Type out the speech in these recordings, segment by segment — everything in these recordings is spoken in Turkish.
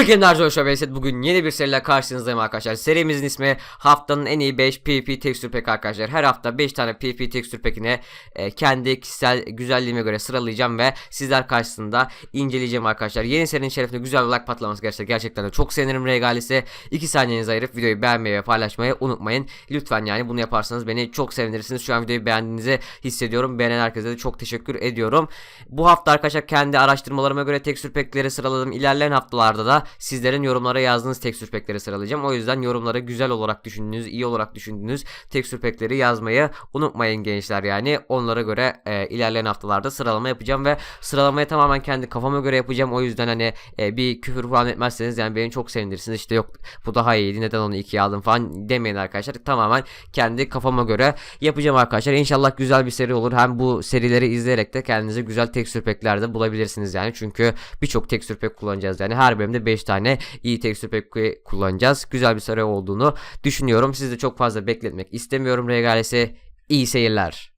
Hürricane Narzo Show Beset bugün yeni bir seriyle karşınızdayım arkadaşlar. Serimizin ismi haftanın en iyi 5 PvP tekstür pack arkadaşlar. Her hafta 5 tane PvP tekstür pack'ini e, kendi kişisel güzelliğime göre sıralayacağım ve sizler karşısında inceleyeceğim arkadaşlar. Yeni serinin şerefine güzel like patlaması gerçekten gerçekten de çok sevinirim regalisi. 2 saniyenizi ayırıp videoyu beğenmeyi ve paylaşmayı unutmayın. Lütfen yani bunu yaparsanız beni çok sevinirsiniz. Şu an videoyu beğendiğinizi hissediyorum. Beğenen herkese de çok teşekkür ediyorum. Bu hafta arkadaşlar kendi araştırmalarıma göre tekstür pack'leri sıraladım. İlerleyen haftalarda da sizlerin yorumlara yazdığınız tekstür pack'leri sıralayacağım. O yüzden yorumlara güzel olarak düşündüğünüz, iyi olarak düşündüğünüz tekstür pack'leri yazmayı unutmayın gençler yani. Onlara göre e, ilerleyen haftalarda sıralama yapacağım ve sıralamayı tamamen kendi kafama göre yapacağım. O yüzden hani e, bir küfür falan etmezseniz yani beni çok sevinirsiniz. İşte yok bu daha iyiydi neden onu ikiye aldım falan demeyin arkadaşlar. Tamamen kendi kafama göre yapacağım arkadaşlar. İnşallah güzel bir seri olur. Hem bu serileri izleyerek de kendinize güzel tekstür pack'ler de bulabilirsiniz yani. Çünkü birçok tekstür pack kullanacağız yani. Her bölümde 5 tane iyi tekstür pack kullanacağız. Güzel bir seri olduğunu düşünüyorum. Sizi de çok fazla bekletmek istemiyorum regalesi. İyi seyirler.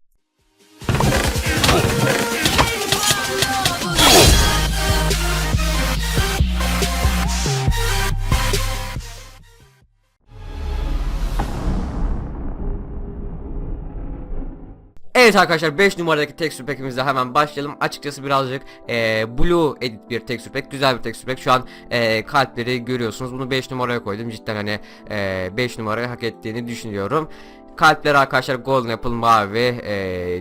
Evet arkadaşlar 5 numaradaki tekstür pack'imizle hemen başlayalım. Açıkçası birazcık e, blue edit bir tekstür pack. Güzel bir tekstür pack. Şu an e, kalpleri görüyorsunuz. Bunu 5 numaraya koydum. Cidden hani 5 numarayı hak ettiğini düşünüyorum. Kalpler arkadaşlar Golden Apple mavi e,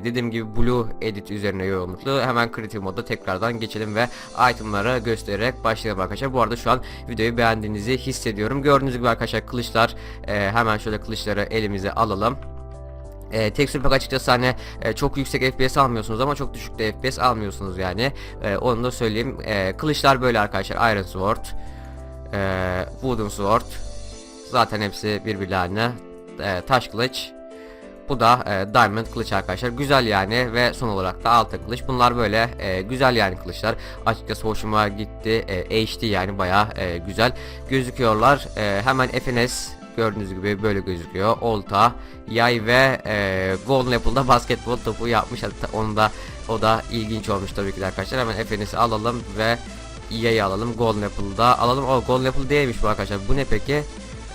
dediğim gibi Blue Edit üzerine yoğunluklu hemen Creative modda tekrardan geçelim ve itemları göstererek başlayalım arkadaşlar bu arada şu an videoyu beğendiğinizi hissediyorum gördüğünüz gibi arkadaşlar kılıçlar e, hemen şöyle kılıçları elimize alalım e, tekstür pack açıkçası hani e, çok yüksek FPS almıyorsunuz ama çok düşük de FPS almıyorsunuz yani. E, onu da söyleyeyim. E, kılıçlar böyle arkadaşlar. Iron Sword e, Wooden Sword. Zaten hepsi birbirlerine e, taş kılıç. Bu da e, diamond kılıç arkadaşlar. Güzel yani ve son olarak da altın kılıç. Bunlar böyle e, güzel yani kılıçlar. Açıkçası hoşuma gitti. E, HD yani baya e, güzel gözüküyorlar. E, hemen FNS gördüğünüz gibi böyle gözüküyor. Olta yay ve e, Golden Apple'da basketbol topu yapmış. Hatta onu da o da ilginç olmuş tabii ki de arkadaşlar. Hemen FNS'i alalım ve yayı alalım. Golden Apple'da alalım. O Golden Apple değilmiş bu arkadaşlar. Bu ne peki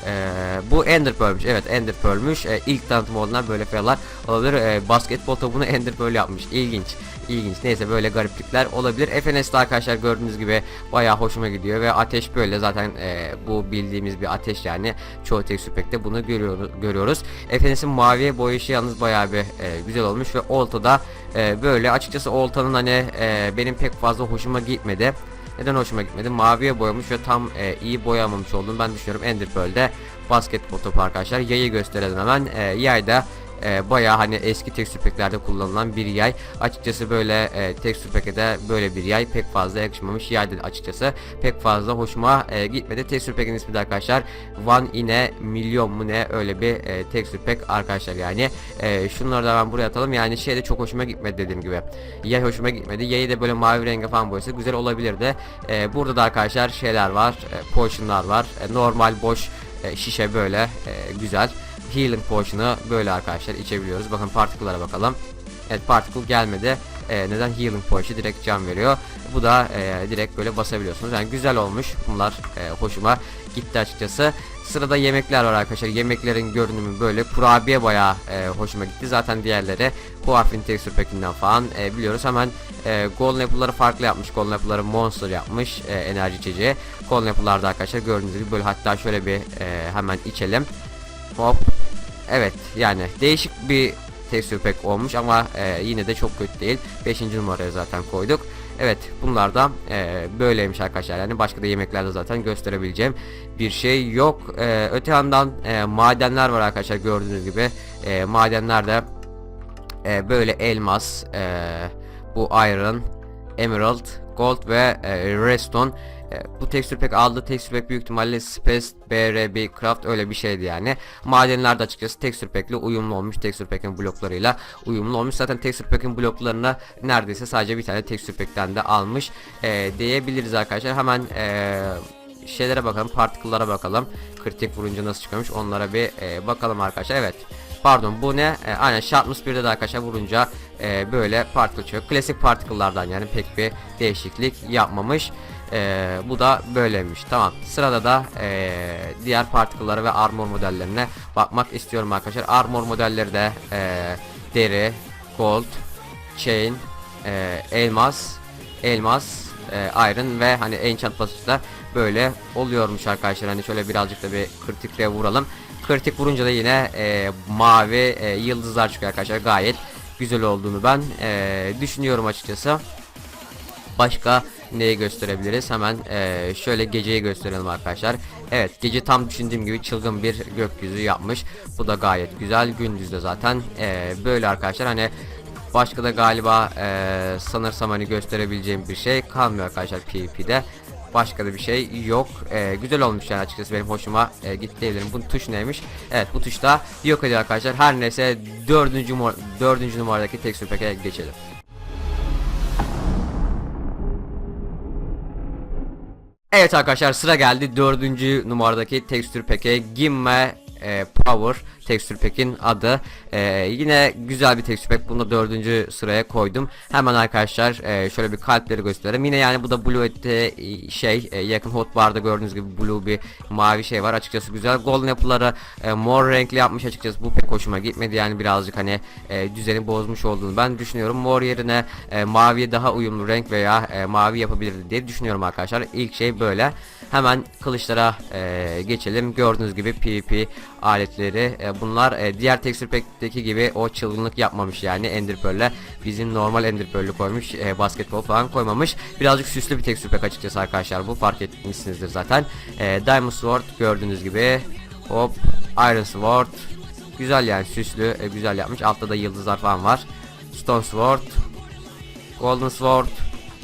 ee, bu Ender Pearl'müş. Evet Ender Pearl'müş. Ee, ilk tanıtım olduğundan böyle fail'lar olabilir. Ee, basketbol topunu Ender Pearl yapmış. İlginç. İlginç. Neyse böyle gariplikler olabilir. FNS'de arkadaşlar gördüğünüz gibi bayağı hoşuma gidiyor ve ateş böyle zaten e, bu bildiğimiz bir ateş yani çoğu tek süpekte bunu görüyoruz. görüyoruz. FNS'in maviye boyayışı yalnız bayağı bir e, güzel olmuş ve Olta'da e, böyle açıkçası Olta'nın hani e, benim pek fazla hoşuma gitmedi. Neden hoşuma gitmedi? Maviye boyamış ve tam e, iyi boyamamış olduğunu ben düşünüyorum. Ender Pearl'de basketbol topu arkadaşlar. Yayı gösterelim hemen. E, yayda e, bayağı hani eski tekstür packlerde kullanılan bir yay. Açıkçası böyle e, tekstür pack'e böyle bir yay pek fazla yakışmamış. Yay açıkçası pek fazla hoşuma e, gitmedi. Tekstür pack'in ismi de arkadaşlar One ine milyon mu ne öyle bir e, tekstür pack arkadaşlar yani. E, şunları da ben buraya atalım. Yani şey de çok hoşuma gitmedi dediğim gibi. Yay hoşuma gitmedi. Yayı da böyle mavi renge falan boyası güzel olabilirdi. E, burada da arkadaşlar şeyler var. E, potionlar var. E, normal boş e, şişe böyle e, güzel. Healing Potion'ı böyle arkadaşlar içebiliyoruz. Bakın particle'lara bakalım. Evet particle gelmedi. Ee, neden Healing Potion direkt can veriyor. Bu da e, direkt böyle basabiliyorsunuz. Yani güzel olmuş. Bunlar e, hoşuma gitti açıkçası. Sırada yemekler var arkadaşlar. Yemeklerin görünümü böyle. Kurabiye bayağı e, hoşuma gitti. Zaten diğerleri Huafin Texture Pack'inden falan e, biliyoruz. Hemen e, Golden Apple'ları farklı yapmış. Golden Apple'ları Monster yapmış. E, enerji içeceği. Golden Apple'larda arkadaşlar gördüğünüz gibi böyle hatta şöyle bir e, hemen içelim. Hop. Evet yani değişik bir tekstür pack olmuş ama e, yine de çok kötü değil. 5. numaraya zaten koyduk. Evet bunlar da e, böyleymiş arkadaşlar yani başka da yemeklerde zaten gösterebileceğim bir şey yok. E, öte yandan e, madenler var arkadaşlar gördüğünüz gibi. E, madenlerde e, böyle elmas, e, bu iron, emerald, gold ve e, redstone e, bu tekstür pek aldığı tekstür pek büyük ihtimalle Space BRB Craft öyle bir şeydi yani. Madenler de açıkçası tekstür pekle uyumlu olmuş. Tekstür pekin bloklarıyla uyumlu olmuş. Zaten tekstür pekin bloklarına neredeyse sadece bir tane tekstür pekten de almış e, diyebiliriz arkadaşlar. Hemen e, şeylere bakalım. Particle'lara bakalım. Kritik vurunca nasıl çıkıyormuş onlara bir e, bakalım arkadaşlar. Evet. Pardon bu ne? E, aynen Sharpness 1'de de arkadaşlar vurunca e, böyle particle çıkıyor. Klasik particle'lardan yani pek bir değişiklik yapmamış. Ee, bu da böyleymiş. Tamam. Sırada da ee, diğer partiküllara ve armor modellerine bakmak istiyorum arkadaşlar. Armor modelleri de ee, deri, gold, chain, ee, elmas, elmas, ee, iron ve hani enchant basınçta böyle oluyormuş arkadaşlar. Hani şöyle birazcık da bir kritikle vuralım. Kritik vurunca da yine ee, mavi ee, yıldızlar çıkıyor arkadaşlar. Gayet güzel olduğunu ben ee, düşünüyorum açıkçası. Başka neyi gösterebiliriz? Hemen eee, şöyle geceyi gösterelim arkadaşlar. Evet gece tam düşündüğüm gibi çılgın bir gökyüzü yapmış. Bu da gayet güzel. Gündüzde zaten eee, böyle arkadaşlar. Hani başka da galiba eee, sanırsam hani gösterebileceğim bir şey kalmıyor arkadaşlar PvP'de. Başka da bir şey yok. Eee, güzel olmuş yani açıkçası benim hoşuma eee, gitti diyebilirim. Bu tuş neymiş? Evet bu tuş da yok ediyor arkadaşlar. Her neyse dördüncü, dördüncü numaradaki tekstür peke geçelim. Evet arkadaşlar sıra geldi dördüncü numaradaki tekstür peke Gimme e, Power tekstür pekin adı. E, yine güzel bir tekstür pek bunu da dördüncü sıraya koydum. Hemen arkadaşlar e, şöyle bir kalpleri gösterelim. Yine yani bu da blue ette e, şey e, yakın hotbarda gördüğünüz gibi blue bir mavi şey var. Açıkçası güzel. Golden apple'ları e, mor renkli yapmış. Açıkçası bu pek hoşuma gitmedi. Yani birazcık hani e, düzeni bozmuş olduğunu ben düşünüyorum. Mor yerine e, maviye daha uyumlu renk veya e, mavi yapabilirdi diye düşünüyorum arkadaşlar. İlk şey böyle. Hemen kılıçlara e, geçelim. Gördüğünüz gibi PvP aletleri e, bunlar e, diğer texture pack'teki gibi o çılgınlık yapmamış yani. Ender bizim normal Ender koymuş e, basketbol falan koymamış. Birazcık süslü bir texture pack açıkçası arkadaşlar bu fark etmişsinizdir zaten. E, Diamond Sword gördüğünüz gibi hop Iron Sword. Güzel yani süslü e, güzel yapmış. Altta da yıldızlar falan var. Stone Sword Golden Sword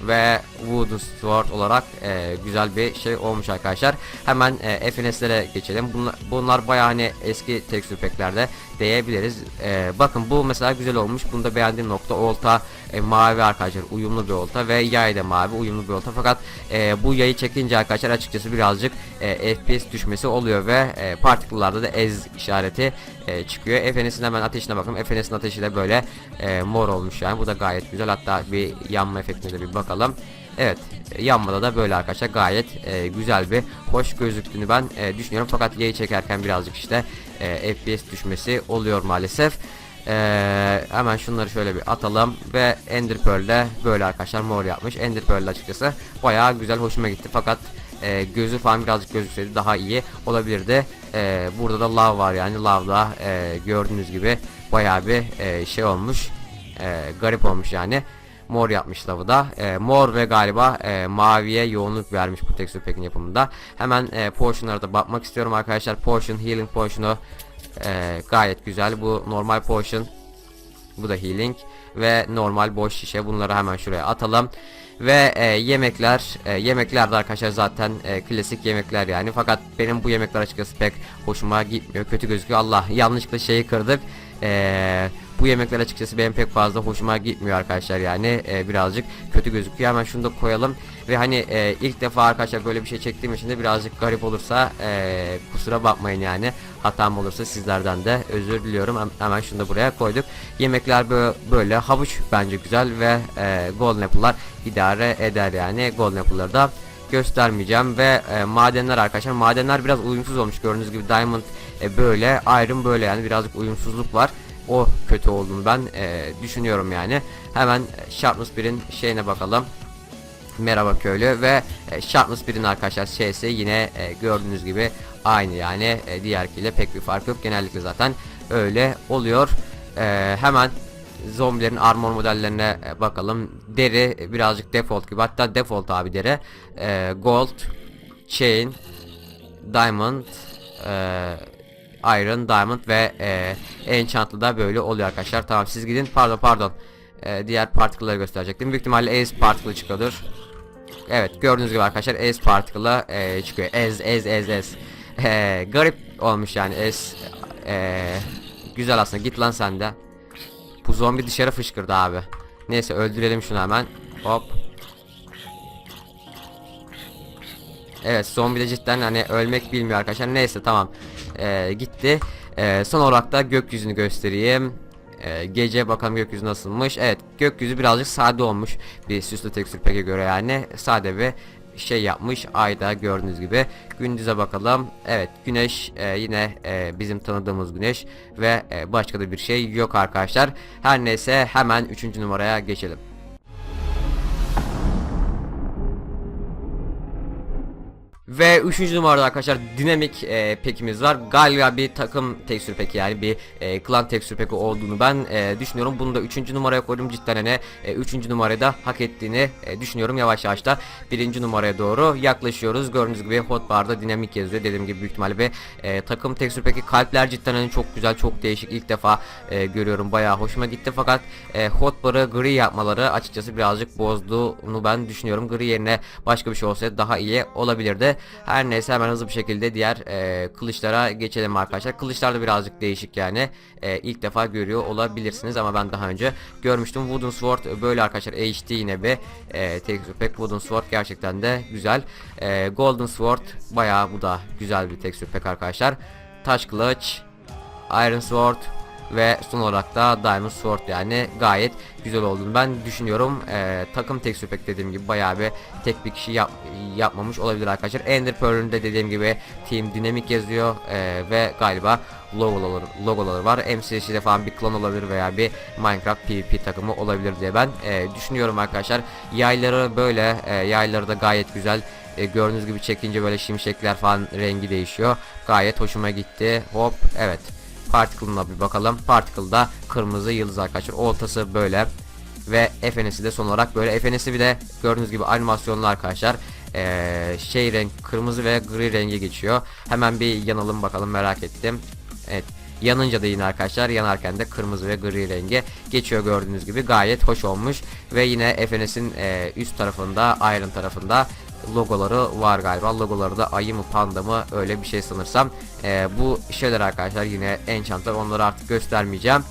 ve Wooden Sword olarak e, güzel bir şey olmuş arkadaşlar. Hemen e, FNS'lere geçelim. Bunlar, bunlar bayağı hani eski tekstür packlerde diyebiliriz. E, bakın bu mesela güzel olmuş. Bunda beğendiğim nokta olta e, mavi arkadaşlar uyumlu bir olta ve yay da mavi uyumlu bir olta. Fakat e, bu yayı çekince arkadaşlar açıkçası birazcık e, FPS düşmesi oluyor ve e, partiküllarda da ez işareti e, çıkıyor. FNS'in hemen ateşine bakın. FNS'in ateşi de böyle e, mor olmuş yani. Bu da gayet güzel. Hatta bir yanma efektine de bir bakalım. Evet e, yanmada da böyle arkadaşlar gayet e, güzel bir hoş gözüktüğünü ben e, düşünüyorum fakat yayı çekerken birazcık işte e, FPS düşmesi oluyor maalesef. E, hemen şunları şöyle bir atalım ve Ender Pearl'de böyle arkadaşlar mor yapmış. Ender Pearl açıkçası bayağı güzel hoşuma gitti fakat e, gözü falan birazcık gözükseydi daha iyi olabilirdi. E, burada da lav var yani lavda e, gördüğünüz gibi bayağı bir e, şey olmuş. E, garip olmuş yani mor yapmış lavı da. E, mor ve galiba e, maviye yoğunluk vermiş bu texture pack'in yapımında. Hemen e, potion'lara da bakmak istiyorum arkadaşlar. Potion, healing potion'u e, gayet güzel. Bu normal potion. Bu da healing ve normal boş şişe. Bunları hemen şuraya atalım. Ve e, yemekler, e, yemekler de arkadaşlar zaten e, klasik yemekler yani. Fakat benim bu yemekler açıkçası pek hoşuma gitmiyor. Kötü gözüküyor. Allah yanlışlıkla şeyi kırdık. Eee bu yemekler açıkçası benim pek fazla hoşuma gitmiyor arkadaşlar yani. E, birazcık kötü gözüküyor. Hemen şunu da koyalım. Ve hani e, ilk defa arkadaşlar böyle bir şey çektiğim için de birazcık garip olursa e, kusura bakmayın yani. Hatam olursa sizlerden de özür diliyorum. Hem- hemen şunu da buraya koyduk. Yemekler böyle, böyle havuç bence güzel ve e, golden apple'lar idare eder yani. Golden apple'ları da göstermeyeceğim ve e, madenler arkadaşlar. Madenler biraz uyumsuz olmuş. Gördüğünüz gibi diamond e, böyle iron böyle yani birazcık uyumsuzluk var o kötü olduğunu ben e, düşünüyorum yani. Hemen Sharpness 1'in şeyine bakalım. Merhaba köylü ve e, Sharpness 1'in arkadaşlar şeysi yine e, gördüğünüz gibi aynı yani e, diğerkiyle pek bir fark yok. Genellikle zaten öyle oluyor. E, hemen zombilerin armor modellerine e, bakalım. Deri e, birazcık default gibi hatta default abi deri. E, gold, chain, diamond, e, Iron, Diamond ve e, Enchant'lı da böyle oluyor arkadaşlar. Tamam siz gidin. Pardon pardon. E, diğer particle'ları gösterecektim. Büyük ihtimalle Ace particle çıkıyordur. Evet gördüğünüz gibi arkadaşlar Ace particle'ı e, çıkıyor. Ez ez ez ez. E, garip olmuş yani Ace. E, güzel aslında. Git lan sen de. Bu zombi dışarı fışkırdı abi. Neyse öldürelim şunu hemen. Hop. Evet zombi de cidden hani ölmek bilmiyor arkadaşlar. Neyse tamam. Ee, gitti. Ee, son olarak da gökyüzünü göstereyim. Ee, gece bakalım gökyüzü nasılmış. Evet gökyüzü birazcık sade olmuş. Bir süslü tekstür peke göre yani. Sade ve şey yapmış ayda gördüğünüz gibi gündüze bakalım evet güneş e, yine e, bizim tanıdığımız güneş ve e, başka da bir şey yok arkadaşlar her neyse hemen 3. numaraya geçelim Ve üçüncü numarada arkadaşlar dinamik e, pekimiz var. Galiba bir takım tekstür peki yani bir e, klan tekstür peki olduğunu ben e, düşünüyorum. Bunu da üçüncü numaraya koydum cidden hani e, üçüncü numarayı da hak ettiğini e, düşünüyorum. Yavaş yavaş da birinci numaraya doğru yaklaşıyoruz. Gördüğünüz gibi hotbarda dinamik yazıyor. Dediğim gibi büyük ihtimalle bir e, takım tekstür peki kalpler cidden hani çok güzel çok değişik ilk defa e, görüyorum. Bayağı hoşuma gitti fakat e, hotbarı gri yapmaları açıkçası birazcık bozduğunu ben düşünüyorum. Gri yerine başka bir şey olsaydı daha iyi olabilirdi. Her neyse hemen hızlı bir şekilde diğer e, kılıçlara geçelim arkadaşlar. Kılıçlar da birazcık değişik yani. E, ilk defa görüyor olabilirsiniz ama ben daha önce görmüştüm. Wooden Sword böyle arkadaşlar HD yine bir e, tekstür pack. Wooden Sword gerçekten de güzel. E, Golden Sword bayağı bu da güzel bir tekstür pack arkadaşlar. Taş kılıç, Iron Sword ve son olarak da Diamond Sword yani gayet güzel olduğunu ben düşünüyorum. Ee, takım tek pack dediğim gibi bayağı bir tek bir kişi yap, yapmamış olabilir arkadaşlar. Ender Pearl'ün de dediğim gibi Team Dynamic yazıyor ee, ve galiba logoları, logoları var. MCS'de falan bir klan olabilir veya bir Minecraft PvP takımı olabilir diye ben e, düşünüyorum arkadaşlar. Yayları böyle e, yayları da gayet güzel. E, gördüğünüz gibi çekince böyle şimşekler falan rengi değişiyor. Gayet hoşuma gitti. Hop evet. Particle'ına bir bakalım. Particle'da kırmızı yıldız arkadaşlar. Oltası böyle. Ve FNS'i de son olarak böyle. FNS'i bir de gördüğünüz gibi animasyonlu arkadaşlar. Ee, şey renk kırmızı ve gri rengi geçiyor. Hemen bir yanalım bakalım merak ettim. Evet. Yanınca da yine arkadaşlar yanarken de kırmızı ve gri rengi geçiyor gördüğünüz gibi gayet hoş olmuş ve yine FNS'in e, üst tarafında Iron tarafında logoları var galiba. Logoları da ayı mı panda mı öyle bir şey sanırsam. Ee, bu şeyler arkadaşlar yine enchantlar onları artık göstermeyeceğim.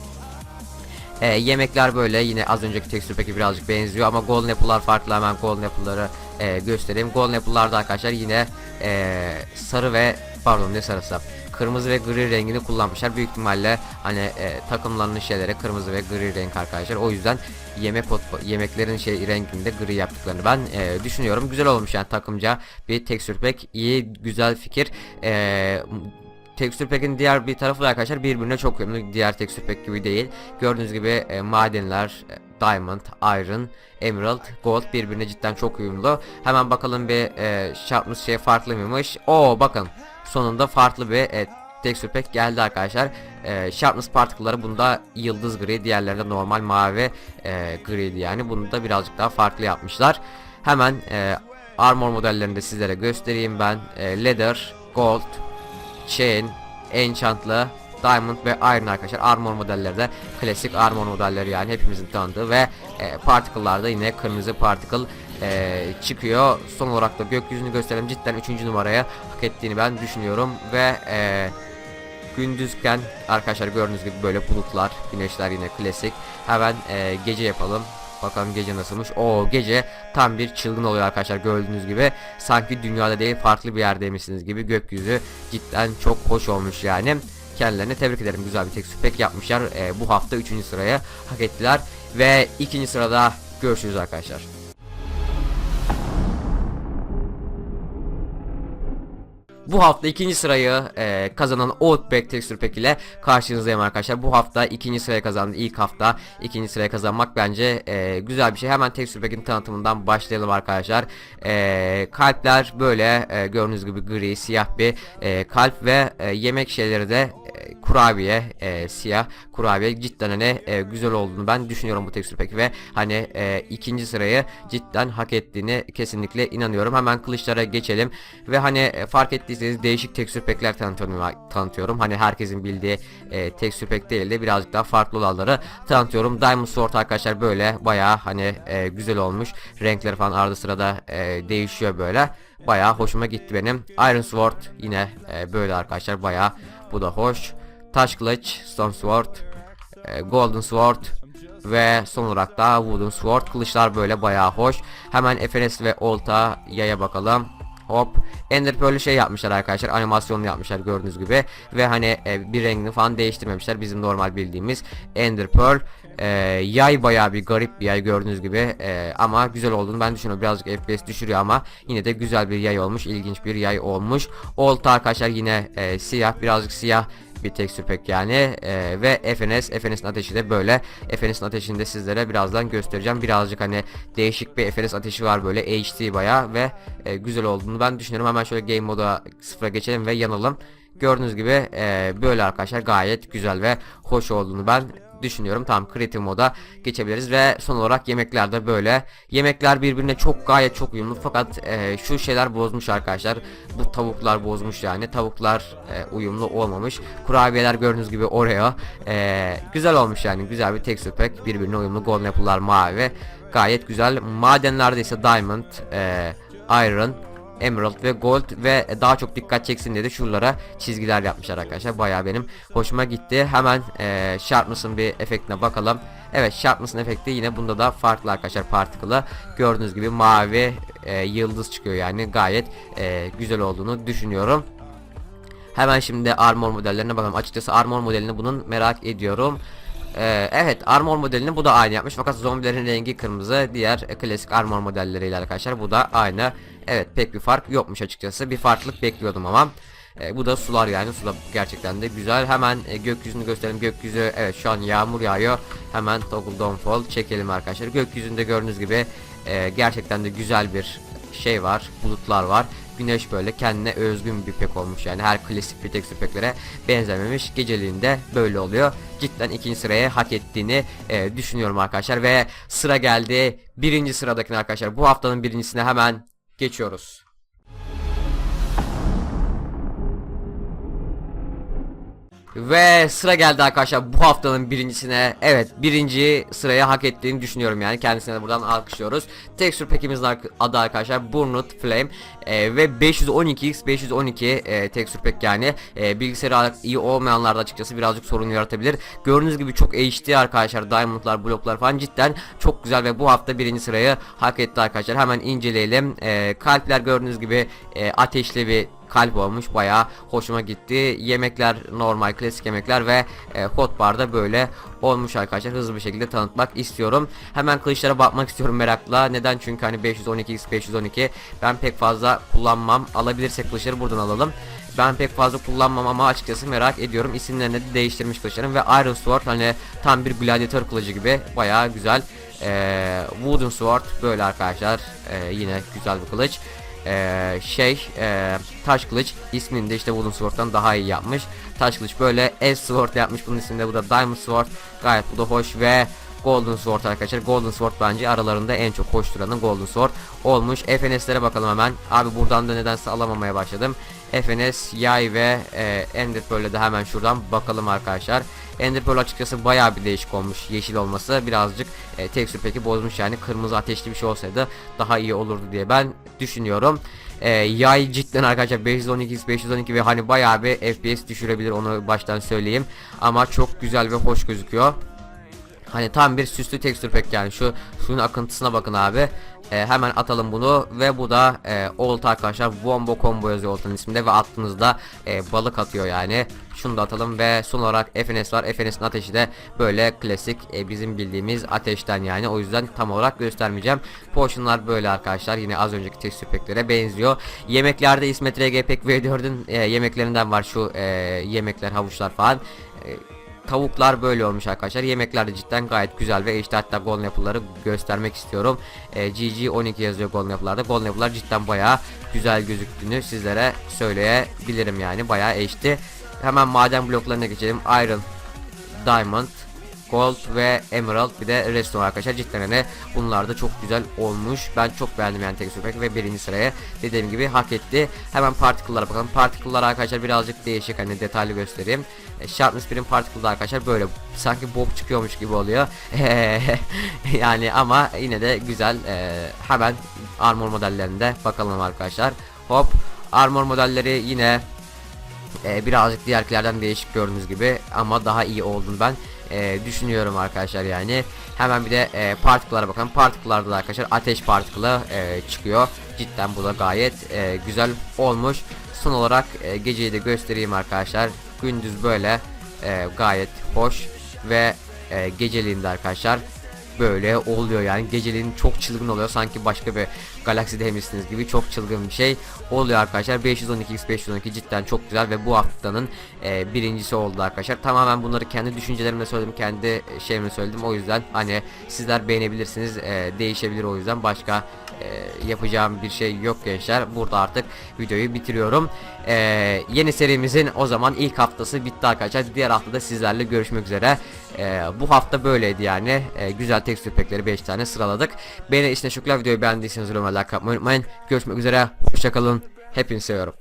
Ee, yemekler böyle yine az önceki tekstür peki birazcık benziyor ama golden apple'lar farklı hemen golden apple'ları e, göstereyim. Golden apple'larda arkadaşlar yine e, sarı ve pardon ne sarısı kırmızı ve gri rengini kullanmışlar. Büyük ihtimalle hani e, takımlarının şeyleri kırmızı ve gri renk arkadaşlar. O yüzden yemek yemeklerin şey renginde gri yaptıklarını ben e, düşünüyorum. Güzel olmuş yani takımca bir tekstür pack. iyi güzel fikir. E, Texture Pack'in diğer bir tarafı da arkadaşlar birbirine çok uyumlu. Diğer Texture Pack gibi değil. Gördüğünüz gibi e, madenler, e, Diamond, Iron, Emerald, Gold birbirine cidden çok uyumlu. Hemen bakalım bir e, şartımız şey farklı mıymış? Oo bakın sonunda farklı bir e, texture pack geldi arkadaşlar. E, sharpness particle'ları bunda yıldız gri, diğerlerinde normal mavi e, griydi yani. Bunu da birazcık daha farklı yapmışlar. Hemen e, armor modellerini de sizlere göstereyim ben. E, leather, gold, chain, enchantlı, diamond ve iron arkadaşlar. Armor modelleri de klasik armor modelleri yani hepimizin tanıdığı ve e, particle'larda yine kırmızı particle e, çıkıyor. Son olarak da gökyüzünü gösterelim. Cidden 3. numaraya hak ettiğini ben düşünüyorum ve e, gündüzken arkadaşlar gördüğünüz gibi böyle bulutlar, güneşler yine klasik. Hemen e, gece yapalım. Bakalım gece nasılmış. O gece tam bir çılgın oluyor arkadaşlar gördüğünüz gibi. Sanki dünyada değil farklı bir yerdeymişsiniz gibi gökyüzü cidden çok hoş olmuş yani. Kendilerine tebrik ederim. Güzel bir tekstür pek yapmışlar. E, bu hafta 3. sıraya hak ettiler. Ve ikinci sırada görüşürüz arkadaşlar. Bu hafta ikinci sırayı e, kazanan Outback Texture Pack ile karşınızdayım arkadaşlar. Bu hafta ikinci sıraya kazandı. İlk hafta ikinci sıraya kazanmak bence e, güzel bir şey. Hemen Texture Pack'in tanıtımından başlayalım arkadaşlar. E, kalpler böyle e, gördüğünüz gibi gri, siyah bir e, kalp ve e, yemek şeyleri de kurabiye, e, siyah kurabiye cidden hani e, güzel olduğunu ben düşünüyorum bu Texture Pack ve hani e, ikinci sırayı cidden hak ettiğini kesinlikle inanıyorum. Hemen kılıçlara geçelim ve hani e, fark ettiyseniz değişik tekstür pack'ler tanıtıyorum, tanıtıyorum. Hani herkesin bildiği e, tekstür pack değil de birazcık daha farklı olanları tanıtıyorum. Diamond Sword arkadaşlar böyle bayağı hani e, güzel olmuş. Renkleri falan arada sırada e, değişiyor böyle. Bayağı hoşuma gitti benim. Iron Sword yine e, böyle arkadaşlar bayağı bu da hoş. Taş kılıç, Stone Sword, e, Golden Sword ve son olarak da Wooden Sword kılıçlar böyle bayağı hoş. Hemen FNS ve Olta yaya bakalım. Hop. Ender Pearl'ü şey yapmışlar arkadaşlar. Animasyonlu yapmışlar gördüğünüz gibi. Ve hani e, bir rengini falan değiştirmemişler. Bizim normal bildiğimiz Ender Pearl. E, yay bayağı bir garip bir yay gördüğünüz gibi e, ama güzel olduğunu ben düşünüyorum. Birazcık FPS düşürüyor ama yine de güzel bir yay olmuş. ilginç bir yay olmuş. Olta arkadaşlar yine e, siyah birazcık siyah bir tekstür pek yani e, ve FNS FNS'in ateşi de böyle FNS'in ateşini de sizlere birazdan göstereceğim birazcık hani değişik bir FNS ateşi var böyle HD baya ve e, güzel olduğunu ben düşünüyorum hemen şöyle game moda sıfıra geçelim ve yanalım gördüğünüz gibi e, böyle arkadaşlar gayet güzel ve hoş olduğunu ben düşünüyorum. Tamam creative moda geçebiliriz ve son olarak yemekler de böyle. Yemekler birbirine çok gayet çok uyumlu fakat e, şu şeyler bozmuş arkadaşlar. Bu tavuklar bozmuş yani. Tavuklar e, uyumlu olmamış. Kurabiyeler gördüğünüz gibi Oreo. E, güzel olmuş yani. Güzel bir texture pack. Birbirine uyumlu. Golden apple'lar mavi. Gayet güzel. Madenlerde ise diamond, e, iron, Emerald ve Gold ve daha çok dikkat çeksin diye de şuralara çizgiler yapmışlar arkadaşlar. Bayağı benim hoşuma gitti. Hemen e, Sharpness'ın bir efektine bakalım. Evet Sharpness'ın efekti yine bunda da farklı arkadaşlar particle'ı. Gördüğünüz gibi mavi e, yıldız çıkıyor yani gayet e, güzel olduğunu düşünüyorum. Hemen şimdi armor modellerine bakalım. Açıkçası armor modelini bunun merak ediyorum. Ee, evet armor modelini bu da aynı yapmış. Fakat zombilerin rengi kırmızı diğer e, klasik armor modelleriyle arkadaşlar bu da aynı. Evet pek bir fark yokmuş açıkçası. Bir farklılık bekliyordum ama e, bu da sular yani. Sular gerçekten de güzel. Hemen e, gökyüzünü gösterelim. Gökyüzü evet şu an yağmur yağıyor. Hemen toggle downfall çekelim arkadaşlar. Gökyüzünde gördüğünüz gibi e, gerçekten de güzel bir şey var bulutlar var güneş böyle kendine özgün bir pek olmuş. Yani her klasik bir texture packlere benzememiş. Geceliğinde böyle oluyor. Cidden ikinci sıraya hak ettiğini e, düşünüyorum arkadaşlar. Ve sıra geldi birinci sıradakine arkadaşlar. Bu haftanın birincisine hemen geçiyoruz. Ve sıra geldi arkadaşlar bu haftanın birincisine. Evet birinci sıraya hak ettiğini düşünüyorum yani. Kendisine de buradan alkışlıyoruz. Texture pack'imizin adı arkadaşlar Burnout Flame. Ee, ve 512x 512 e, texture pack yani. E, bilgisayarı iyi olmayanlarda açıkçası birazcık sorun yaratabilir. Gördüğünüz gibi çok HD arkadaşlar. Diamondlar, bloklar falan cidden çok güzel ve bu hafta birinci sırayı hak etti arkadaşlar. Hemen inceleyelim. E, kalpler gördüğünüz gibi e, ateşli bir kalp olmuş bayağı hoşuma gitti. Yemekler normal klasik yemekler ve e, hotbarda böyle olmuş arkadaşlar. Hızlı bir şekilde tanıtmak istiyorum. Hemen kılıçlara bakmak istiyorum merakla. Neden? Çünkü hani 512x 512 ben pek fazla kullanmam. Alabilirsek kılıçları buradan alalım. Ben pek fazla kullanmam ama açıkçası merak ediyorum. İsimlerini de değiştirmiş kılıçların ve Iron Sword hani tam bir gladiator kılıcı gibi. Bayağı güzel. Ee, Wooden Sword böyle arkadaşlar. Ee, yine güzel bir kılıç ee, şey e, taş kılıç ismini işte Wooden Sword'dan daha iyi yapmış. Taş kılıç böyle S Sword yapmış bunun isminde bu da Diamond Sword. Gayet bu da hoş ve Golden Sword arkadaşlar. Golden Sword bence aralarında en çok hoş duranı Golden Sword olmuş. FNS'lere bakalım hemen. Abi buradan da nedense alamamaya başladım. FNS, Yay ve e, Ender Pearl'e de hemen şuradan bakalım arkadaşlar. Ender Pearl açıkçası bayağı bir değişik olmuş. Yeşil olması birazcık e, tekstür peki bozmuş yani. Kırmızı ateşli bir şey olsaydı daha iyi olurdu diye ben düşünüyorum. E, yay cidden arkadaşlar 512 512 ve hani bayağı bir FPS düşürebilir onu baştan söyleyeyim. Ama çok güzel ve hoş gözüküyor. Hani tam bir süslü tekstür pek yani şu suyun akıntısına bakın abi. Ee, hemen atalım bunu ve bu da e, olta arkadaşlar Wombo Combo yazıyor oltanın isminde ve attığınızda e, balık atıyor yani. Şunu da atalım ve son olarak FNS var. FNS'in ateşi de böyle klasik e, bizim bildiğimiz ateşten yani. O yüzden tam olarak göstermeyeceğim. Potionlar böyle arkadaşlar. Yine az önceki tekstür peklere benziyor. Yemeklerde İsmet RG Pek V4'ün e, yemeklerinden var şu e, yemekler havuçlar falan. E, tavuklar böyle olmuş arkadaşlar. Yemekler de cidden gayet güzel ve işte hatta golden apple'ları göstermek istiyorum. E, GG12 yazıyor golden apple'larda. Golden apple'lar cidden bayağı güzel gözüktüğünü sizlere söyleyebilirim yani. Bayağı eşti. Hemen maden bloklarına geçelim. Iron, Diamond, Gold ve Emerald bir de Redstone arkadaşlar. Cidden hani bunlar da çok güzel olmuş. Ben çok beğendim yani Texture Pack ve birinci sıraya dediğim gibi hak etti. Hemen particle'lara bakalım. Particle'lar arkadaşlar birazcık değişik hani detaylı göstereyim. E, Sharpness 1'in particle'da arkadaşlar böyle sanki bok çıkıyormuş gibi oluyor. Yani ama yine de güzel. E, hemen armor modellerinde bakalım arkadaşlar. Hop armor modelleri yine e, birazcık diğerkilerden değişik gördüğünüz gibi ama daha iyi oldum ben e, düşünüyorum arkadaşlar yani. Hemen bir de e, particle'lara bakalım. Particle'larda da arkadaşlar ateş particle'ı e, çıkıyor. Cidden bu da gayet e, güzel olmuş. Son olarak e, geceyi de göstereyim arkadaşlar. Gündüz böyle e, gayet hoş ve e, geceliğinde arkadaşlar böyle oluyor yani. Geceliğin çok çılgın oluyor. Sanki başka bir galaksideymişsiniz gibi çok çılgın bir şey oluyor arkadaşlar. 512x 512 cidden çok güzel ve bu haftanın e, birincisi oldu arkadaşlar. Tamamen bunları kendi düşüncelerimle söyledim kendi şeyimle söyledim. O yüzden hani sizler beğenebilirsiniz e, değişebilir o yüzden. Başka e, yapacağım bir şey yok gençler. Burada artık videoyu bitiriyorum E, yeni serimizin o zaman ilk haftası bitti arkadaşlar. Diğer haftada sizlerle görüşmek üzere. E, bu hafta böyleydi yani. E, güzel tekstür pekleri 5 tane sıraladık. Beni işte şükürler. Videoyu beğendiyseniz yorumlara like atmayı unutmayın. Görüşmek üzere. Hoşçakalın hepinizi seviyorum